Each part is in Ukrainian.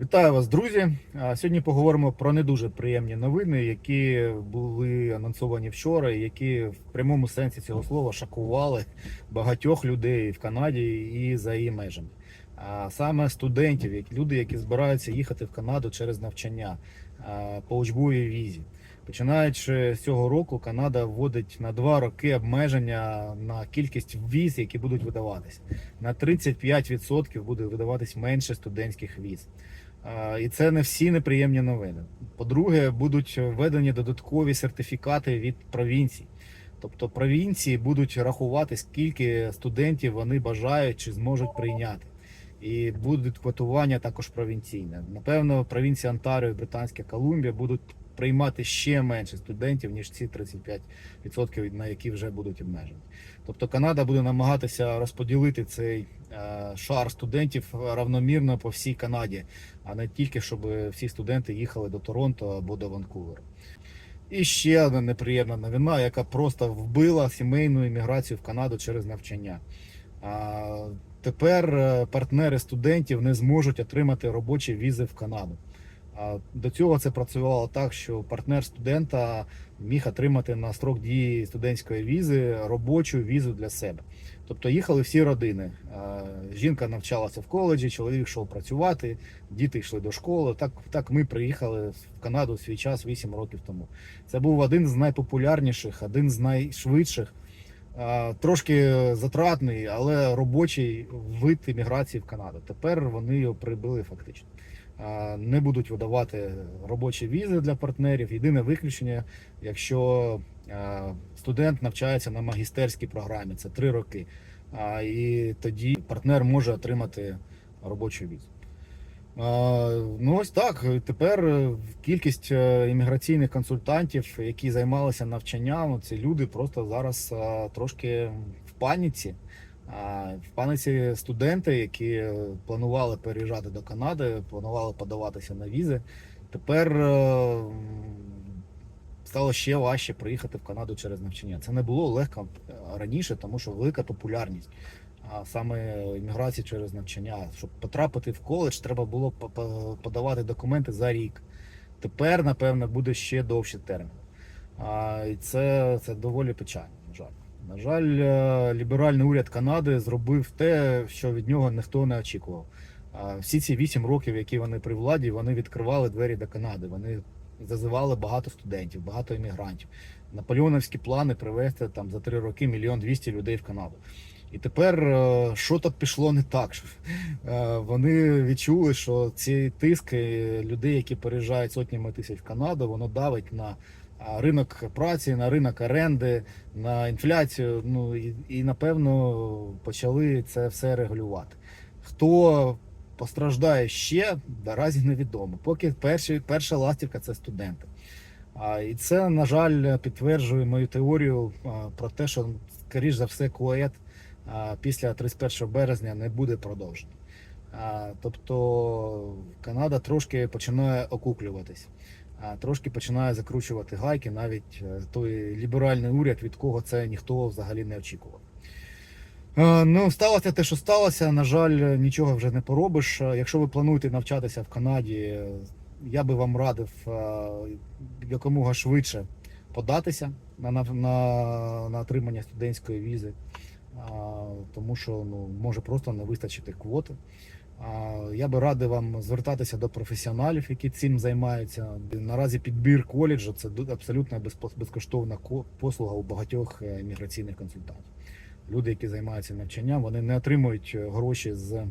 Вітаю вас, друзі. Сьогодні поговоримо про не дуже приємні новини, які були анонсовані вчора, які в прямому сенсі цього слова шокували багатьох людей в Канаді і за її межами. А саме студентів, люди, які збираються їхати в Канаду через навчання по учбовій візі. Починаючи з цього року, Канада вводить на два роки обмеження на кількість віз, які будуть видаватися. На 35% буде видаватись менше студентських віз. І це не всі неприємні новини. По-друге, будуть введені додаткові сертифікати від провінцій. Тобто провінції будуть рахувати, скільки студентів вони бажають чи зможуть прийняти. І буде квотування також провінційне. Напевно, провінція Онтаріо і Британська Колумбія будуть приймати ще менше студентів, ніж ці 35%, на які вже будуть обмежені. Тобто Канада буде намагатися розподілити цей е, шар студентів равномірно по всій Канаді, а не тільки щоб всі студенти їхали до Торонто або до Ванкувера. І ще одна неприємна новина, яка просто вбила сімейну імміграцію в Канаду через навчання. Тепер е, партнери студентів не зможуть отримати робочі візи в Канаду. До цього це працювало так, що партнер студента міг отримати на строк дії студентської візи робочу візу для себе. Тобто їхали всі родини. Жінка навчалася в коледжі, чоловік йшов працювати, діти йшли до школи. Так, так ми приїхали в Канаду в свій час 8 років тому. Це був один з найпопулярніших, один з найшвидших, трошки затратний, але робочий вид імміграції в Канаду. Тепер вони його прибили фактично. Не будуть видавати робочі візи для партнерів. Єдине виключення, якщо студент навчається на магістерській програмі, це три роки. І тоді партнер може отримати робочу візу. Ну ось так. Тепер е, кількість е, імміграційних консультантів, які займалися навчанням, ці люди просто зараз е, трошки в паніці. В паніці студенти, які планували переїжджати до Канади, планували подаватися на візи. Тепер стало ще важче приїхати в Канаду через навчання. Це не було легко раніше, тому що велика популярність. А саме імміграції через навчання. Щоб потрапити в коледж, треба було по- по- подавати документи за рік. Тепер, напевно, буде ще довший термін. А, і це, це доволі печально, на жаль. На жаль, е, ліберальний уряд Канади зробив те, що від нього ніхто не очікував. А, Всі ці вісім років, які вони при владі, вони відкривали двері до Канади. Вони зазивали багато студентів, багато іммігрантів. Наполеоновські плани привезти там за три роки мільйон двісті людей в Канаду. І тепер е, що то пішло не так. Е, Вони відчули, що ці тиски людей, які переїжджають сотнями тисяч в Канаду, воно давить на ринок праці, на ринок оренди, на інфляцію. Ну і, і напевно почали це все регулювати. Хто постраждає ще, наразі невідомо. Поки перші, перша ластівка це студенти. А, і це, на жаль, підтверджує мою теорію про те, що, скоріш за все, КУЕТ після 31 березня не буде продовжений. А, Тобто Канада трошки починає окуклюватись, трошки починає закручувати гайки, навіть е, той ліберальний уряд, від кого це ніхто взагалі не очікував. Е, Ну, сталося те, що сталося. На жаль, нічого вже не поробиш. Е, Якщо ви плануєте навчатися в Канаді, е, я би вам радив якомога швидше податися на, на, на, отримання студентської візи, тому що ну, може просто не вистачити квоти. Я би радив вам звертатися до професіоналів, які цим займаються. Наразі підбір коледжу це абсолютно безкоштовна послуга у багатьох міграційних консультантів. Люди, які займаються навчанням, вони не отримують е, гроші з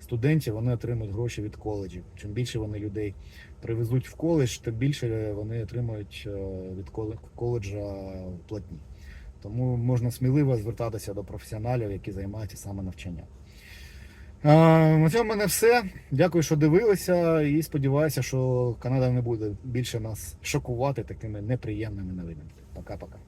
студентів, вони отримують гроші від коледжів. Чим більше вони людей привезуть в коледж, тим більше вони отримують е, від коле- коледжа платні. Тому можна сміливо звертатися до професіоналів, які займаються саме навчанням. На цьому мене все. Дякую, що дивилися, і сподіваюся, що Канада не буде більше нас шокувати такими неприємними новинами. Пока-пока.